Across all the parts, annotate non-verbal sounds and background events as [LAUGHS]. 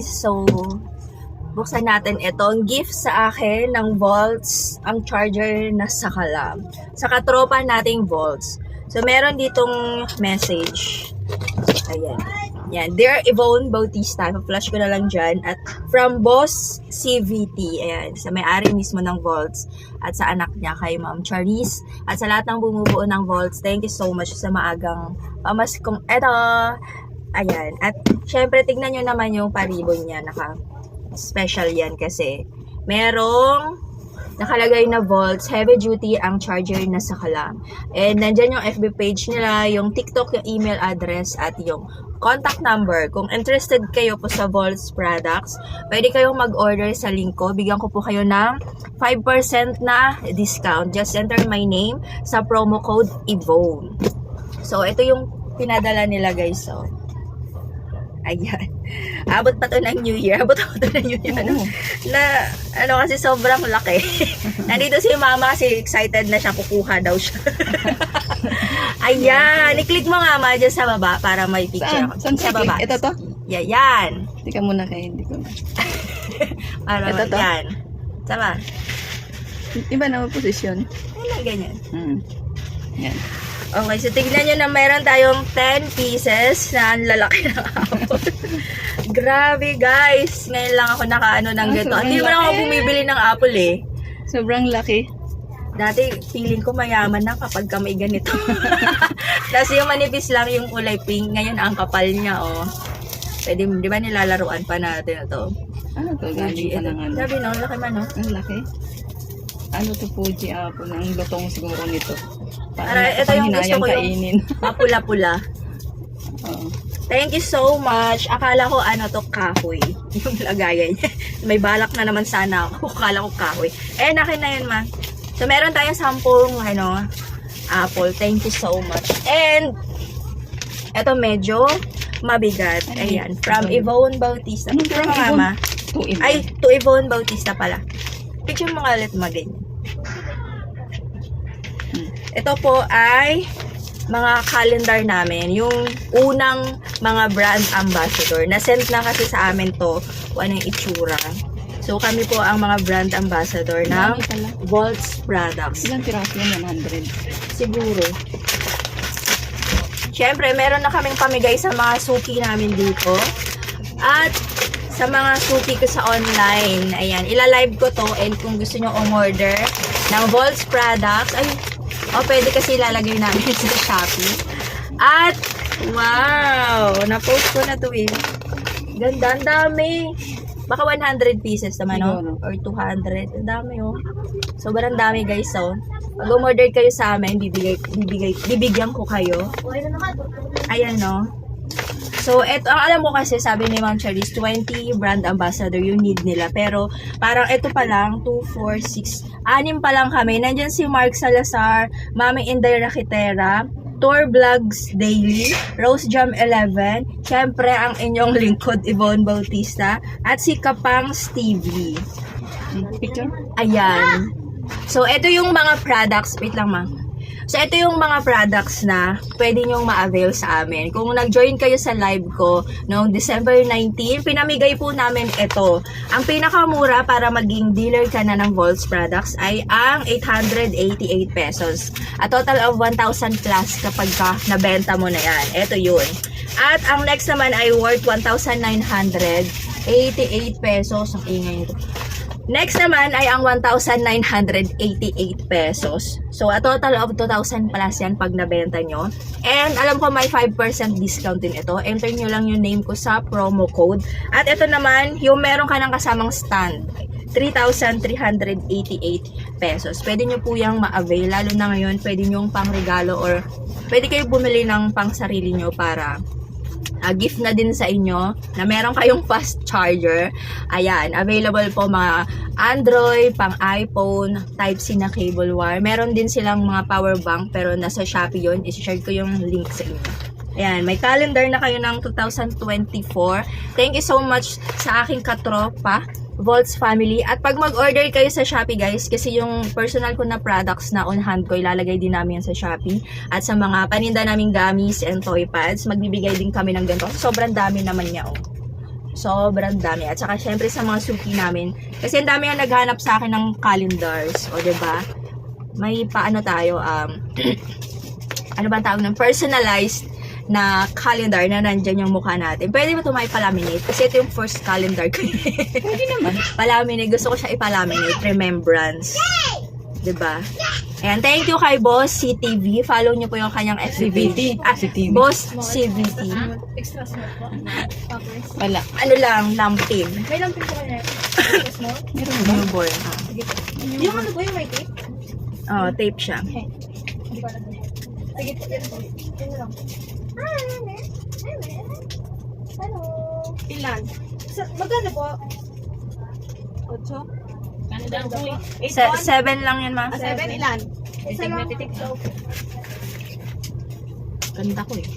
So, buksan natin ito. Ang gift sa akin ng Volts, ang charger na sa kalam. Sa katropa nating Volts. So, meron ditong message. Ayan. Yan. Dear Yvonne Bautista, flash ko na lang dyan. At from Boss CVT, ayan, sa may-ari mismo ng Volts. At sa anak niya, kay Ma'am Charis. At sa lahat ng bumubuo ng Volts, thank you so much sa maagang pamaskong eto. Ayan. At syempre, tignan nyo naman yung paribon niya. Naka special yan kasi merong nakalagay na volts, heavy duty ang charger na sa kalam. And nandyan yung FB page nila, yung TikTok, yung email address, at yung contact number. Kung interested kayo po sa Volts products, pwede kayong mag-order sa link ko. Bigyan ko po kayo ng 5% na discount. Just enter my name sa promo code EVONE. So, ito yung pinadala nila guys. So, ayan. Abot pa to ng New Year. Abot pa to ng New Year. Ano? Na, ano kasi sobrang laki. [LAUGHS] Nandito si mama kasi excited na siya. Kukuha daw siya. [LAUGHS] ayan. I-click mo nga ma dyan sa baba para may picture Saan? Saan sa baba. Ito to? Yeah, yan. Hindi ka muna kayo, hindi ko. [LAUGHS] Para Ito to? yan. Sama. Iba na posisyon. Ano ganyan? Hmm. Yan. Okay, so tignan nyo na meron tayong 10 pieces na ang lalaki ng apple. [LAUGHS] Grabe guys! Ngayon lang ako nakaano ng Ah, ganito. sobrang Hindi naman ako bumibili ng apple eh. Sobrang laki. Dati, feeling ko mayaman na kapag ka may ganito. [LAUGHS] Tapos yung manipis lang yung kulay pink. Ngayon, ang kapal niya, oh. Pwede, di ba nilalaruan pa natin ito? Ano to? Galing pa ng ano. Sabi no, laki man, no? Ang laki. Ano to Fuji Apple? Ang lutong siguro nito. Para, ito yung gusto ko yung-. [LAUGHS] Mapula-pula. Thank you so much. Akala ko ano to kahoy. [LAUGHS] Yung lagayan niya. May balak na naman sana ako. [LAUGHS] Akala ko kahoy. Eh, nakin na yun ma. So, meron tayong sampung ano, apple. Thank you so much. And, eto medyo mabigat. Ano Ayan. From Yvonne Bautista. Ano from mama. To iba. Ay, to Yvonne Bautista pala. Picture mo nga ulit mga ganyan. Hmm. Ito po ay mga calendar namin. Yung unang mga brand ambassador. Na-send na kasi sa amin to kung ano yung itsura. So, kami po ang mga brand ambassador ng. Volts Products. Ilang piraso yan? 100. Siguro. Siyempre, meron na kaming pamigay sa mga suki namin dito. At sa mga suki ko sa online, ayan, ilalive ko to and kung gusto nyo umorder ng Volts products, ay, oh, pwede kasi ilalagay namin [LAUGHS] sa Shopee. At, wow, na-post ko na to eh. Ganda, ang dami. Baka 100 pieces naman, no? Or 200. Ang dami, oh. Sobrang dami, guys, oh. Pag umorder kayo sa amin, bibigay, bibigay, bibigyan ko kayo. Ayan, no? So, eto, ang alam ko kasi, sabi ni Ma'am Charisse, 20 brand ambassador yung need nila. Pero, parang ito pa lang, 2, 4, 6, anim pa lang kami. Nandyan si Mark Salazar, Mami Inday Rakitera, Tour Vlogs Daily, Rose Jam 11, syempre ang inyong lingkod Yvonne Bautista, at si Kapangs TV. Hmm. Picture? Ayan. So, ito yung mga products. Wait lang, ma. So, ito yung mga products na pwede nyong ma-avail sa amin. Kung nag-join kayo sa live ko noong December 19, pinamigay po namin ito. Ang pinakamura para maging dealer ka na ng Volts products ay ang 888 pesos. A total of 1,000 plus kapag ka nabenta mo na yan. Ito yun. At ang next naman ay worth 1,988 pesos. Ang ingay nito. Next naman ay ang 1,988 pesos. So, a total of 2,000 plus yan pag nabenta nyo. And alam ko may 5% discount din ito. Enter nyo lang yung name ko sa promo code. At ito naman, yung meron ka ng kasamang stand. 3,388 pesos. Pwede nyo po yung ma-avail. Lalo na ngayon, pwede nyo pang regalo or pwede kayo bumili ng pang sarili nyo para ah, gift na din sa inyo na meron kayong fast charger. Ayan, available po mga Android, pang iPhone, Type-C na cable wire. Meron din silang mga power bank pero nasa Shopee yun. I-share ko yung link sa inyo. Ayan, may calendar na kayo ng 2024. Thank you so much sa aking katropa, Volts family. At pag mag-order kayo sa Shopee guys, kasi yung personal ko na products na on hand ko, ilalagay din namin sa Shopee. At sa mga paninda naming gummies and toy pads, magbibigay din kami ng ganito. Sobrang dami naman niya, oh. Sobrang dami. At saka, syempre, sa mga suki namin. Kasi ang dami ang naghanap sa akin ng calendars. O, 'di ba May paano tayo, um, [CLEARS THROAT] ano ba tawag ng personalized na calendar na nandyan yung mukha natin. Pwede ba ito maipalaminate? Kasi ito yung first calendar ko. Pwede naman. [LAUGHS] palaminate. Gusto ko siya ipalaminate. Remembrance. 'Di ba? Ayan, thank you kay Boss CTV. Follow niyo po yung kanyang FB CVT. page. Ah, CTV. Boss CVT. Extra small po. Wala. Ano lang, lampin. May lang po kaya. Extra small. Meron ba? Newborn. Ah. Sige po. Yung ano po yung may tape? Oh, tape siya. Okay. Hindi ko alam. Sige po. Yan na lang. Hello. Ilan? Sa, magkano po? Ocho? Ano daw po? Eight Se- seven lang yan, ma. Ah, seven ilan? Isa lang. Ganda ko eh.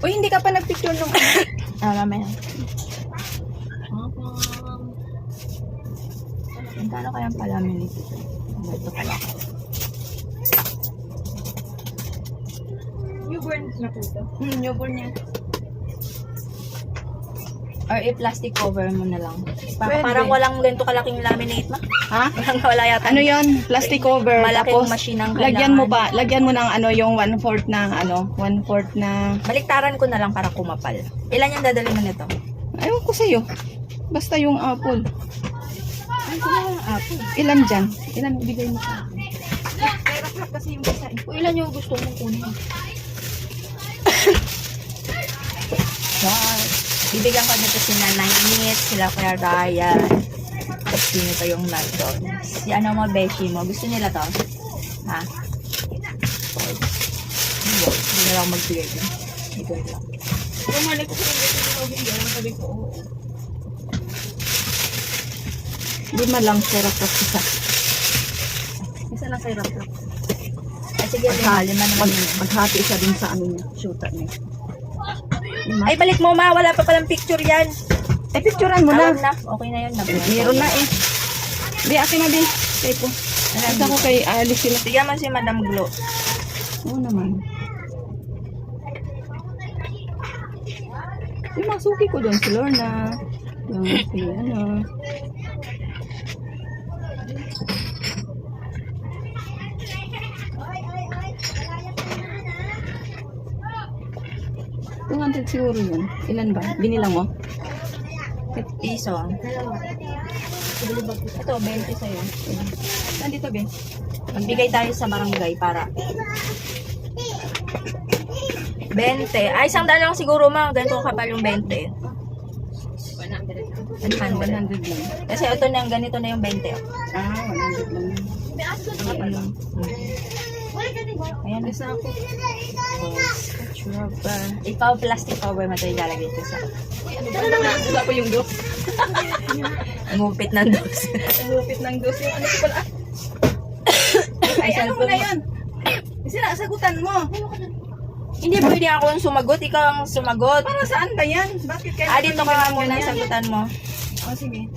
Uy, hindi ka pa nagpicture nung [LAUGHS] Ah, mamaya. Magkano kayang palaminate ito? Ito pala. Newborn na po ito. Hmm, newborn niya. Or i-plastic cover mo na lang. Pa- Pwede. parang walang ganito kalaking laminate, ma. Ha? [LAUGHS] Walang wala yata. Ano yon Plastic cover. Malaking Tapos, machine ang lagyan mo ba? Lagyan mo ng ano, yung one-fourth na, ano, one-fourth na... Baliktaran ko na lang para kumapal. Ilan yung dadali mo nito? Ayaw ko sa'yo. Basta yung apple. Apple. Ilan dyan? Ilan bigay mo sa akin? Pero kasi yung isa. eh. Kung ilan yung gusto mong kunin. Wow. Bibigyan ko nito si Nanay Nit, sila Kuya Ryan. Tapos sino pa yung nandun. Si ano mo, Beshi mo. Gusto nila to? Ha? Hindi, hindi na lang magbigay din. Ito lang. Bumalik ko sa mga ito hindi. Sabi ko, oo. Lima lang, sarap at isa. Isa lang Rob. Ay, sige, lima. Naman maghati isa din sa ano niya, shoota niya. Ay, balik mo ma. Wala pa palang picture yan. Eh, picturean mo na. na. Okay na yun. Meron na eh. Di, akin na din. Kay po. Basta ko kay Alice sila. Bigyan mo si Madam Glo. Oo naman. Yung mga suki ko doon, si Lorna. Yung si ano. Two hundred siguro yun. Ilan ba? Binilang mo? Piso. Ito, 20 sa'yo. Nandito, Ben. Magbigay tayo sa barangay para 20. Ay, isang daan lang siguro ma. Ganito kapal yung 20. 100. 100 lang. Kasi ito na, ganito na yung 20. oh. Ah, 100 lang. Ano? Ayan. Isa ako. Ikaw, plastic cover mo ito ilalagay ko sa Wala ko yung dos. [LAUGHS] ngupit ng dos. Lupit ng dos yung ano ko pala. [COUGHS] Ay, ano mo na yun? Sinasagutan mo. Hindi pwede ako ang sumagot. Ikaw ang sumagot. Para saan ba yan? Bakit kaya? Ah, dito ka nga muna sagutan mo. Oh, sige.